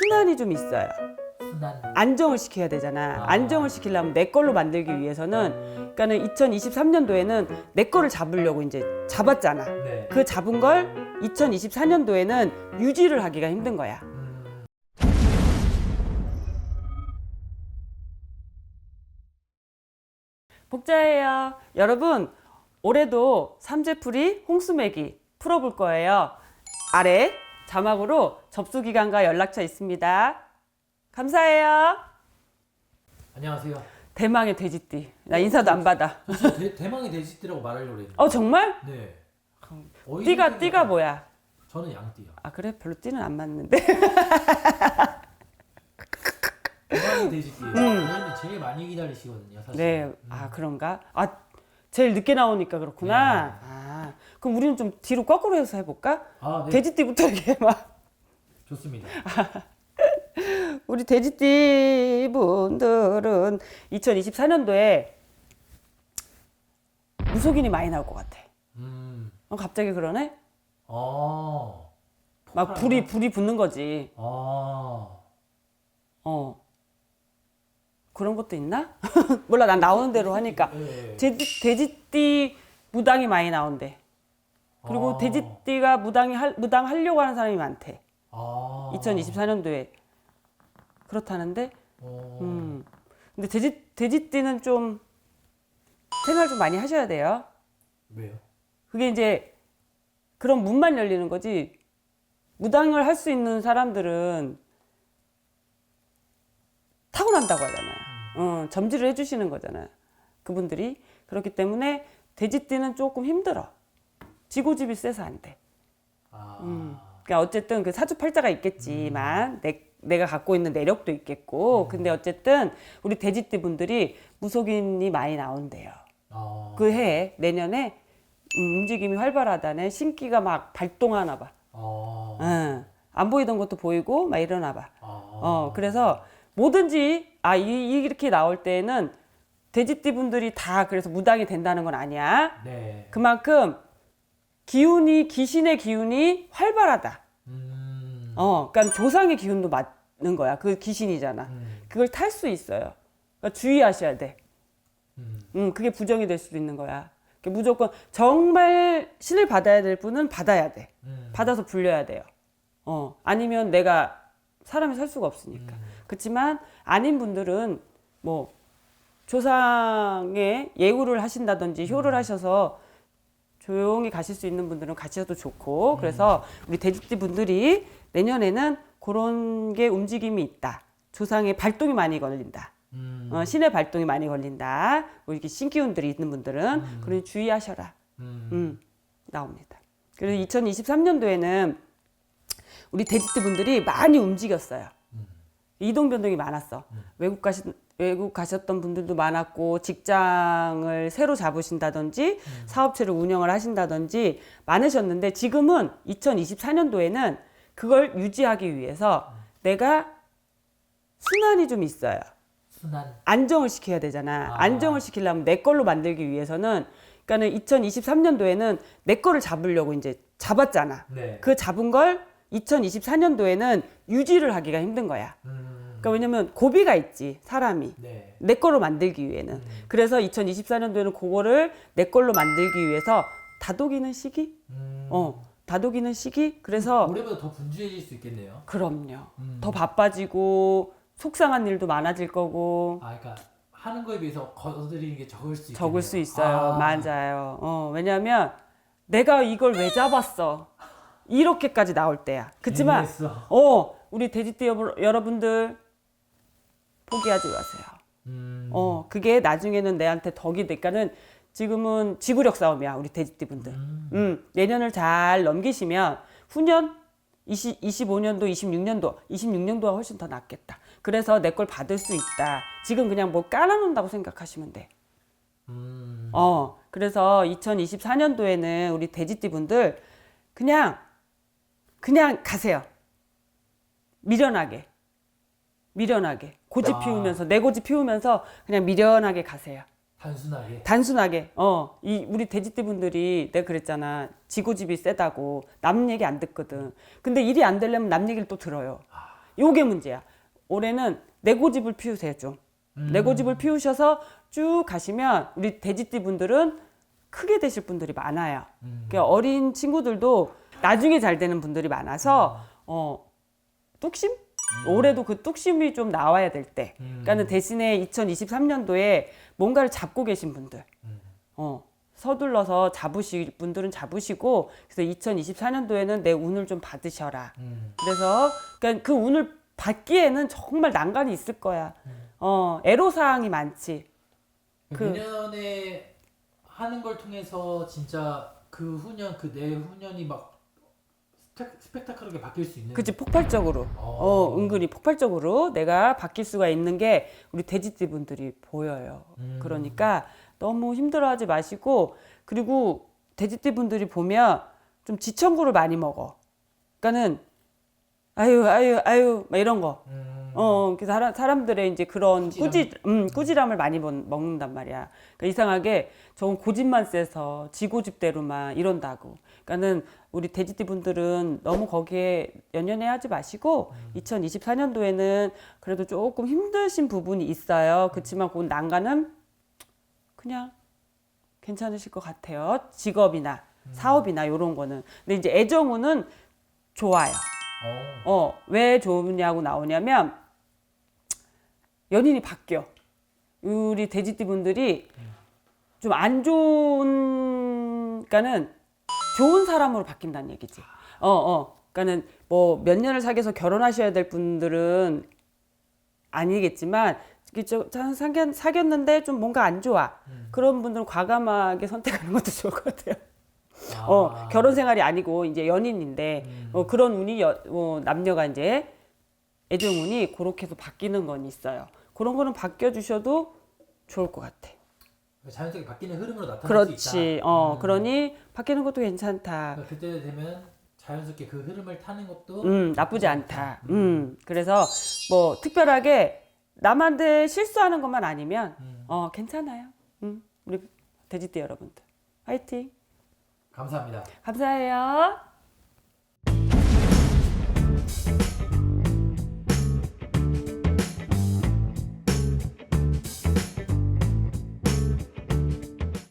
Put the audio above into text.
순환이 좀 있어요. 순환. 안정을 시켜야 되잖아. 아. 안정을 시키려면 내 걸로 만들기 위해서는 그러니까는 2023년도에는 내 거를 잡으려고 이제 잡았잖아. 네. 그 잡은 걸 2024년도에는 유지를 하기가 힘든 거야. 음, 복자예요. 여러분, 올해도 삼재풀이 홍수매기 풀어볼 거예요. 아래 자막으로 접수 기간과 연락처 있습니다. 감사해요. 안녕하세요. 대망의 돼지띠. 나 인사도 안 받아. 저 대, 대망의 돼지띠라고 말하려고 그랬는데. 어 정말? 네. 어이 띠가 띠가. 뭐야? 저는 양띠요. 아 그래 별로 띠는 안 맞는데. 대망의 돼지띠. 저희는 제일 많이 기다리시거든요, 사실. 음. 네. 아 그런가? 아 제일 늦게 나오니까 그렇구나. 네. 아 그럼 우리는 좀 뒤로 거꾸로 해서 해볼까? 아, 네. 돼지띠부터 이렇게 막. 좋습니다. 우리 돼지띠 분들은 2024년도에 무속인이 많이 나올 것 같아. 음. 어, 갑자기 그러네? 어. 막 불이 불이 붙는 거지. 어. 어. 그런 것도 있나? 몰라, 난 나오는 대로 하니까. 네. 돼지, 돼지띠 무당이 많이 나온대. 그리고 아. 돼지띠가 무당이 할, 무당 하려고 하는 사람이 많대. 아. 2024년도에. 그렇다는데, 어. 음. 근데 돼지, 돼지띠는 좀 생활 좀 많이 하셔야 돼요. 왜요? 그게 이제 그런 문만 열리는 거지. 무당을 할 수 있는 사람들은 타고난다고 하잖아요. 어, 점지를 해주시는 거잖아요. 그분들이. 그렇기 때문에 돼지띠는 조금 힘들어. 지고집이 세서 안 돼. 아. 음. 그러니까 어쨌든 그 사주팔자가 있겠지만 내, 내가 갖고 있는 내력도 있겠고 근데 어쨌든 우리 돼지띠 분들이 무속인이 많이 나온대요. 아. 그 해에 내년에 음, 움직임이 활발하다네 신기가 막 발동하나 봐. 아. 응. 안 보이던 것도 보이고 막 이러나 봐. 아. 어 그래서 뭐든지 아 이, 이렇게 나올 때는 돼지띠 분들이 다 그래서 무당이 된다는 건 아니야. 네. 그만큼 기운이 귀신의 기운이 활발하다. 음. 어, 그러니까 조상의 기운도 맞는 거야. 그 귀신이잖아. 음. 그걸 탈 수 있어요. 그러니까 주의하셔야 돼. 음. 음, 그게 부정이 될 수도 있는 거야. 그러니까 무조건 정말 신을 받아야 될 분은 받아야 돼. 음. 받아서 불려야 돼요. 어, 아니면 내가 사람이 살 수가 없으니까. 음. 그렇지만 아닌 분들은 뭐 조상의 예우를 하신다든지 효를 하셔서 조용히 가실 수 있는 분들은 가셔도 좋고 그래서 우리 돼지띠 분들이 내년에는 그런 게 움직임이 있다. 조상의 발동이 많이 걸린다. 음. 어, 신의 발동이 많이 걸린다. 뭐 이렇게 신기운들이 있는 분들은 그러니 주의하셔라. 음. 음, 나옵니다. 그래서 2023년도에는 우리 돼지띠 분들이 많이 움직였어요. 음. 이동 변동이 많았어. 외국 가시 외국 가셨던 분들도 많았고 직장을 새로 잡으신다든지 음. 사업체를 운영을 하신다든지 많으셨는데 지금은 2024년도에는 그걸 유지하기 위해서 내가 순환이 좀 있어요. 순환. 안정을 시켜야 되잖아. 아. 안정을 시키려면 내 걸로 만들기 위해서는 그러니까는 2023년도에는 내 거를 잡으려고 이제 잡았잖아. 네. 그 잡은 걸 2024년도에는 유지를 하기가 힘든 거야. 음. 그러니까 왜냐면 고비가 있지 사람이 네. 내 거로 만들기 위해는. 음. 그래서 2024년도에는 그거를 내 걸로 만들기 위해서 다독이는 시기. 음. 어, 다독이는 시기. 그래서 올해보다 더 분주해질 수 있겠네요. 그럼요. 음. 더 바빠지고 속상한 일도 많아질 거고. 아, 그러니까 하는 거에 비해서 거드리는 게 적을 수 있겠네요. 적을 수 있어요. 아. 맞아요. 어, 왜냐하면 내가 이걸 왜 잡았어? 이렇게까지 나올 때야. 그렇지만 예민했어. 어 우리 돼지띠 여러- 여러분들 포기하지 마세요. 음. 어 그게 나중에는 내한테 덕이 되니까는 지금은 지구력 싸움이야 우리 돼지띠 분들. 음. 음 내년을 잘 넘기시면 후년 20, 25년도, 26년도, 26년도가 훨씬 더 낫겠다. 그래서 내 걸 받을 수 있다. 지금 그냥 뭐 깔아놓는다고 생각하시면 돼. 음. 어, 그래서 2024년도에는 우리 돼지띠 분들 그냥, 그냥 가세요. 미련하게. 미련하게. 고집 아. 피우면서, 내 고집 피우면서 그냥 미련하게 가세요. 단순하게. 단순하게. 어, 이, 우리 돼지띠 분들이 내가 그랬잖아. 지 고집이 세다고. 남 얘기 안 듣거든. 근데 일이 안 되려면 남 얘기를 또 들어요. 요게 문제야. 올해는 내 고집을 피우세요 좀. 음. 내 고집을 피우셔서 쭉 가시면 우리 돼지띠 분들은 크게 되실 분들이 많아요. 음. 그러니까 어린 친구들도 나중에 잘 되는 분들이 많아서 어 뚝심? 올해도 그 뚝심이 좀 나와야 될 때. 음. 그러니까는 대신에 2023년도에 뭔가를 잡고 계신 분들, 음. 어 서둘러서 잡으실 분들은 잡으시고 그래서 2024년도에는 내 운을 좀 받으셔라. 음. 그래서 그러니까 그 운을 받기에는 정말 난관이 있을 거야. 음. 어 애로 사항이 많지. 그- 내년에 하는 걸 통해서 진짜 그 후년 그 내 후년이 막 스펙, 스펙타클하게 바뀔 수 있는 그치 폭발적으로. 어 은근히 폭발적으로 내가 바뀔 수가 있는 게 우리 돼지띠 분들이 보여요. 음. 그러니까 너무 힘들어하지 마시고 그리고 돼지띠 분들이 보면 좀 지청구를 많이 먹어. 그러니까는 아유 아유 아유 막 이런 거. 음. 어, 그 사람 사람들의 이제 그런 꾸지람. 꾸지 음, 꾸지람을 많이 먹- 먹는단 말이야. 그러니까 이상하게 저건 고집만 세서 지고집대로만 이런다고. 그러니까는 우리 돼지띠 분들은 너무 거기에 연연해 하지 마시고 2024년도에는 그래도 조금 힘드신 부분이 있어요. 그렇지만 그 난간은 그냥 괜찮으실 것 같아요. 직업이나 사업이나 이런 거는. 근데 이제 애정운은 좋아요. 어. 어, 왜 좋으냐고 나오냐면 연인이 바뀌어. 우리 돼지띠 분들이 좀 안 좋은, 그러니까는 좋은 사람으로 바뀐다는 얘기지. 어, 어. 그러니까는 뭐 몇 년을 사귀어서 결혼하셔야 될 분들은 아니겠지만 참 사귀, 사귀었는데 좀 뭔가 안 좋아. 그런 분들은 과감하게 선택하는 것도 좋을 것 같아요. 아. 어, 결혼 생활이 아니고 이제 연인인데 음. 어, 그런 운이 여, 어, 남녀가 이제 애정 운이 그렇게 해서 바뀌는 건 있어요. 그런 거는 바뀌어 주셔도 좋을 것 같아. 자연스럽게 바뀌는 흐름으로 나타날 그렇지. 수 있다. 그렇지. 어, 음. 그러니 바뀌는 것도 괜찮다. 그러니까 그때 되면 자연스럽게 그 흐름을 타는 것도 음, 나쁘지 않다. 음. 음. 그래서 뭐 특별하게 남한테 실수하는 것만 아니면 음. 어, 괜찮아요. 음. 우리 돼지띠 여러분들. 화이팅. 감사합니다. 감사해요.